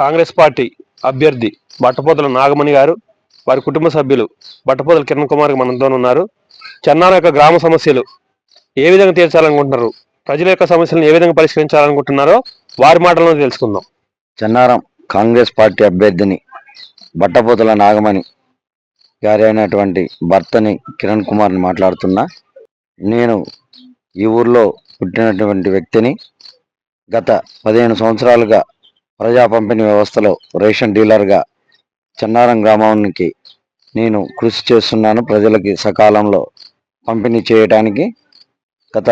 Congress party అభ్యర్థి బట్టపోతల నాగమణి గారు వారి కుటుంబ సభ్యులు బట్టపోతల కిరణ్ కుమార్ మనతో ఉన్నారు. చెన్నార యొక్క గ్రామ సమస్యలు ఏ విధంగా తీర్చాలనుకుంటున్నారు? ప్రజల యొక్క సమస్యలను ఏ విధంగా పరిష్కరించాలనుకుంటున్నారో వారి మాటలను తెలుసుకుందాం. చెన్నారం కాంగ్రెస్ పార్టీ అభ్యర్థిని బట్టపోతల నాగమణి గారైనటువంటి భర్తని కిరణ్ కుమార్ని మాట్లాడుతున్నా. నేను ఈ ఊర్లో పుట్టినటువంటి వ్యక్తిని గత పదిహేను సంవత్సరాలుగా ప్రజా పంపిణీ వ్యవస్థలో రేషన్ డీలర్గా చెన్నారం గ్రామానికి నేను కృషి చేస్తున్నాను. ప్రజలకి సకాలంలో పంపిణీ చేయడానికి గత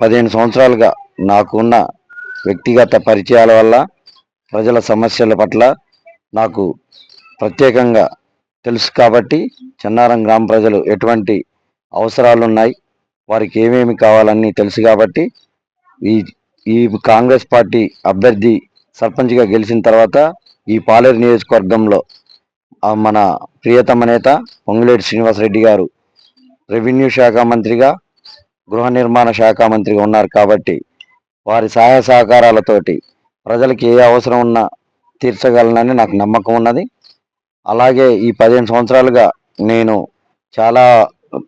పదిహేను సంవత్సరాలుగా నాకున్న వ్యక్తిగత పరిచయాల వల్ల ప్రజల సమస్యల పట్ల నాకు ప్రత్యేకంగా తెలుసు కాబట్టి చెన్నారం గ్రామ ప్రజలు ఎటువంటి అవసరాలు ఉన్నాయి వారికి ఏమేమి కావాలన్నీ తెలుసు కాబట్టి ఈ ఈ కాంగ్రెస్ పార్టీ అభ్యర్థి సర్పంచ్గా గెలిచిన తర్వాత ఈ పాలేరు నియోజకవర్గంలో మన ప్రియతమ నేత పొంగులేటి శ్రీనివాసరెడ్డి గారు రెవెన్యూ శాఖ మంత్రిగా గృహ నిర్మాణ శాఖ మంత్రిగా ఉన్నారు కాబట్టి వారి సహాయ సహకారాలతోటి ప్రజలకి ఏ అవసరం ఉన్నా తీర్చగలనని నాకు నమ్మకం ఉన్నది. అలాగే ఈ పదిహేను సంవత్సరాలుగా నేను చాలా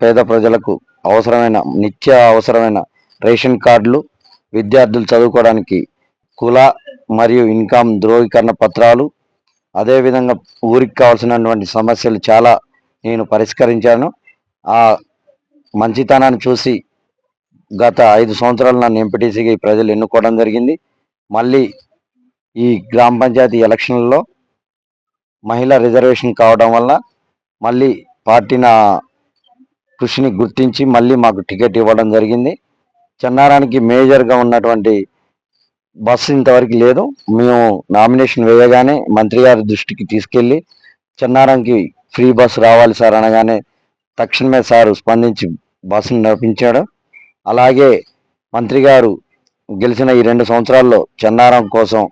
పేద ప్రజలకు అవసరమైన నిత్య అవసరమైన రేషన్ కార్డులు విద్యార్థులు చదువుకోవడానికి కుల మరియు ఇన్కమ్ ధృవీకరణ పత్రాలు. అదేవిధంగా ఊరికి కావాల్సినటువంటి సమస్యలు చాలా నేను పరిష్కరించాను. ఆ మంచితనాన్ని చూసి గత ఐదు సంవత్సరాలు నన్ను ఎంపీటీసీగా ఈ ప్రజలు ఎన్నుకోవడం జరిగింది. మళ్ళీ ఈ గ్రామ పంచాయతీ ఎలక్షన్లలో మహిళా రిజర్వేషన్ కావడం వల్ల మళ్ళీ పార్టీ నా కృషిని గుర్తించి మళ్ళీ మాకు టికెట్ ఇవ్వడం జరిగింది. చెన్నారానికి మేజర్గా ఉన్నటువంటి బస్సు ఇంతవరకు లేదు. మేము నామినేషన్ వేయగానే మంత్రి గారి దృష్టికి తీసుకెళ్ళి చెన్నారానికి ఫ్రీ బస్సు రావాలి సార్ అనగానే తక్షణమే సారు స్పందించి బస్సును నడిపించాడు. అలాగే మంత్రి గారు గెలిచిన ఈ రెండు సంవత్సరాల్లో చెన్నారం కోసం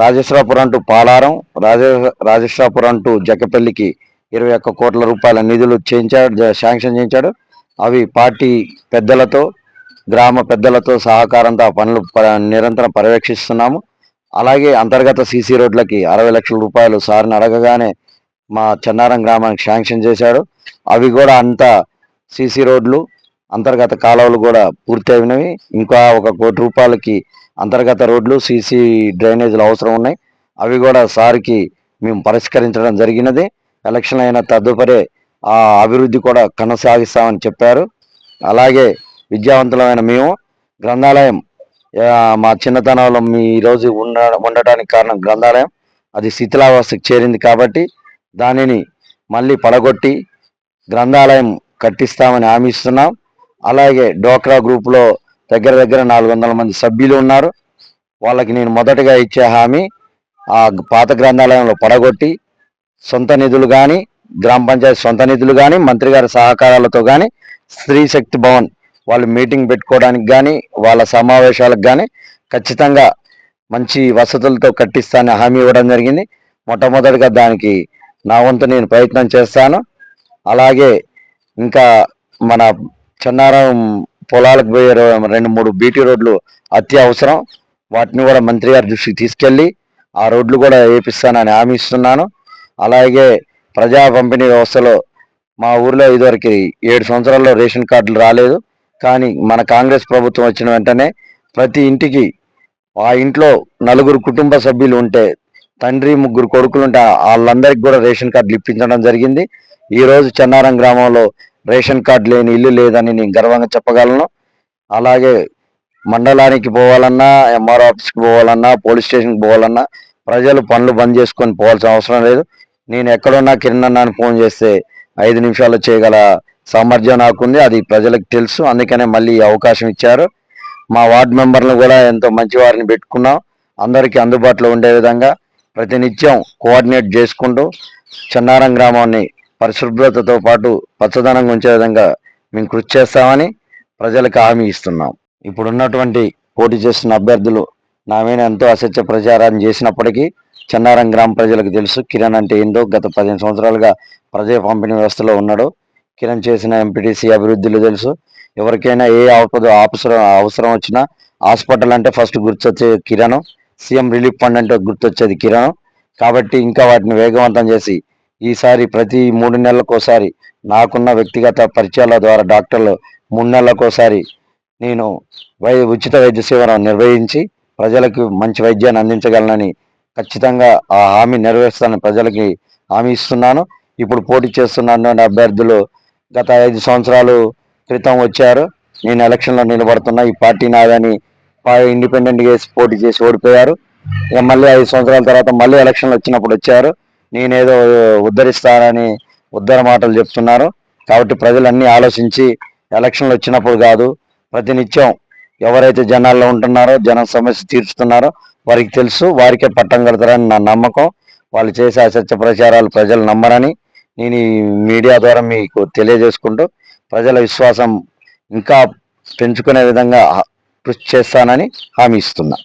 రాజేశ్వరపురం టు పాలారం రాజే రాజేశ్వరపురం టు జక్కపల్లికి ఇరవై ఒక్క కోట్ల రూపాయల నిధులు చేయించాడు శాంక్షన్ చేయించాడు. అవి పార్టీ పెద్దలతో గ్రామ పెద్దలతో సహకారంతో ఆ పనులు ప- నిరంతరం పర్యవేక్షిస్తున్నాము. అలాగే అంతర్గత సీసీ రోడ్లకి అరవై లక్షల రూపాయలు సార్ని అడగగానే మా చెన్నారం గ్రామానికి శాంక్షన్ చేశాడు అవి కూడా అంత సీసీ రోడ్లు అంతర్గత కాలువలు కూడా పూర్తి అయినవి ఇంకా ఒక కోటి రూపాయలకి అంతర్గత రోడ్లు సీసీ డ్రైనేజీలు అవసరం ఉన్నాయి. అవి కూడా సార్కి మేము పరిష్కరించడం జరిగినది. ఎలక్షన్ అయిన తదుపరి ఆ అభివృద్ధి కూడా కొనసాగిస్తామని చెప్పారు. అలాగే విద్యావంతులమైన మేము గ్రంథాలయం మా చిన్నతనంలో మీ ఈరోజు ఉండ ఉండటానికి కారణం గ్రంథాలయం. అది శిథిలావస్థకు చేరింది కాబట్టి దానిని మళ్ళీ పడగొట్టి గ్రంథాలయం కట్టిస్తామని హామీస్తున్నాం. అలాగే డోక్రా గ్రూప్లో దగ్గర దగ్గర నాలుగు వందల మంది సభ్యులు ఉన్నారు. వాళ్ళకి నేను మొదటగా ఇచ్చే హామీ ఆ పాత గ్రంథాలయంలో పడగొట్టి సొంత నిధులు కానీ గ్రామ పంచాయతీ సొంత నిధులు కానీ మంత్రి గారి సహకారాలతో కానీ స్త్రీ శక్తి భవన్ వాళ్ళు మీటింగ్ పెట్టుకోవడానికి కానీ వాళ్ళ సమావేశాలకు కానీ ఖచ్చితంగా మంచి వసతులతో కట్టిస్తానని హామీ ఇవ్వడం జరిగింది. మొట్టమొదటిగా దానికి నా వంతు నేను ప్రయత్నం చేస్తాను. అలాగే ఇంకా మన చెన్నారం పొలాలకు పోయే రో- రెండు మూడు బీటీ రోడ్లు అత్యవసరం. వాటిని కూడా మంత్రి గారి దృష్టికి తీసుకెళ్ళి ఆ రోడ్లు కూడా వేపిస్తానని హామీ ఇస్తున్నాను. అలాగే ప్రజా పంపిణీ వ్యవస్థలో మా ఊర్లో ఇదివరకు ఏడు సంవత్సరాల్లో రేషన్ కార్డులు రాలేదు. కానీ మన కాంగ్రెస్ ప్రభుత్వం వచ్చిన వెంటనే ప్రతి ఇంటికి ఆ ఇంట్లో నలుగురు కుటుంబ సభ్యులు ఉంటే తండ్రి ముగ్గురు కొడుకులు ఉంటే వాళ్ళందరికీ కూడా రేషన్ కార్డులు ఇప్పించడం జరిగింది. ఈరోజు చెన్నారం గ్రామంలో రేషన్ కార్డు లేని ఇల్లు లేదని నేను గర్వంగా చెప్పగలను. అలాగే మండలానికి పోవాలన్నా ఎంఆర్ ఆఫీస్కి పోవాలన్నా పోలీస్ స్టేషన్కి పోవాలన్నా ప్రజలు పనులు బంద్ చేసుకొని పోవాల్సిన అవసరం లేదు. నేను ఎక్కడున్నా కిరణ్ అన్నాను ఫోన్ చేస్తే ఐదు నిమిషాల్లో చేయగల సామర్థ్యం నాకుంది అది ప్రజలకు తెలుసు. అందుకనే మళ్ళీ అవకాశం ఇచ్చారు. మా వార్డు మెంబర్లు కూడా ఎంతో మంచి వారిని పెట్టుకున్నాం. అందరికీ అందుబాటులో ఉండే విధంగా ప్రతినిత్యం కోఆర్డినేట్ చేసుకుంటూ చెన్నారం గ్రామాన్ని పరిశుభ్రతతో పాటు పచ్చదనంగా ఉంచే విధంగా మేము కృషి చేస్తామని ప్రజలకు హామీ ఇస్తున్నాం. ఇప్పుడున్నటువంటి పోటీ చేస్తున్న అభ్యర్థులు నా మీద ఎంతో అసత్య ప్రచారాన్ని చేసినప్పటికీ చెన్నారం గ్రామ ప్రజలకు తెలుసు కిరణ్ అంటే ఏంటో గత పదిహేను సంవత్సరాలుగా ప్రజా పంపిణీ వ్యవస్థలో ఉన్నాడు. కిరణ్ చేసిన ఎంపీటీసీ అభివృద్ధిలో తెలుసు. ఎవరికైనా ఏ ఆపద అవసరం అవసరం వచ్చినా హాస్పిటల్ అంటే ఫస్ట్ గుర్తొచ్చే కిరణ్. సీఎం రిలీఫ్ ఫండ్ అంటే గుర్తొచ్చేది కిరణం. కాబట్టి ఇంకా వాటిని వేగవంతం చేసి ఈసారి ప్రతి మూడు నెలలకోసారి నాకున్న వ్యక్తిగత పరిచయాల ద్వారా డాక్టర్లు మూడు నెలలకోసారి నేను వై ఉచిత వైద్య సేవను నిర్వహించి ప్రజలకు మంచి వైద్యాన్ని అందించగలనని ఖచ్చితంగా ఆ హామీ నెరవేర్స్తానని ప్రజలకి హామీ ఇస్తున్నాను. ఇప్పుడు పోటీ చేస్తున్నటువంటి అభ్యర్థులు గత ఐదు సంవత్సరాలు క్రితం వచ్చారు. నేను ఎలక్షన్లో నిలబడుతున్నా. ఈ పార్టీ నాదని ఇండిపెండెంట్ చేసి పోటీ చేసి ఓడిపోయారు. ఇక మళ్ళీ ఐదు సంవత్సరాల తర్వాత మళ్ళీ ఎలక్షన్లు వచ్చినప్పుడు వచ్చారు. నేనేదో ఉద్ధరిస్తానని ఉద్ధర మాటలు చెప్తున్నారు. కాబట్టి ప్రజలన్నీ ఆలోచించి ఎలక్షన్లు వచ్చినప్పుడు కాదు ప్రతినిత్యం ఎవరైతే జనాల్లో ఉంటున్నారో జన సమస్య తీర్చుతున్నారో వారికి తెలుసు. వారికే పట్టం కడతారని నా నమ్మకం. వాళ్ళు చేసే అసత్య ప్రచారాలు ప్రజలు నమ్మరని నేను ఈ మీడియా ద్వారా మీకు తెలియజేసుకుంటూ ప్రజల విశ్వాసం ఇంకా పెంచుకునే విధంగా కృషి చేస్తానని హామీ ఇస్తున్నా.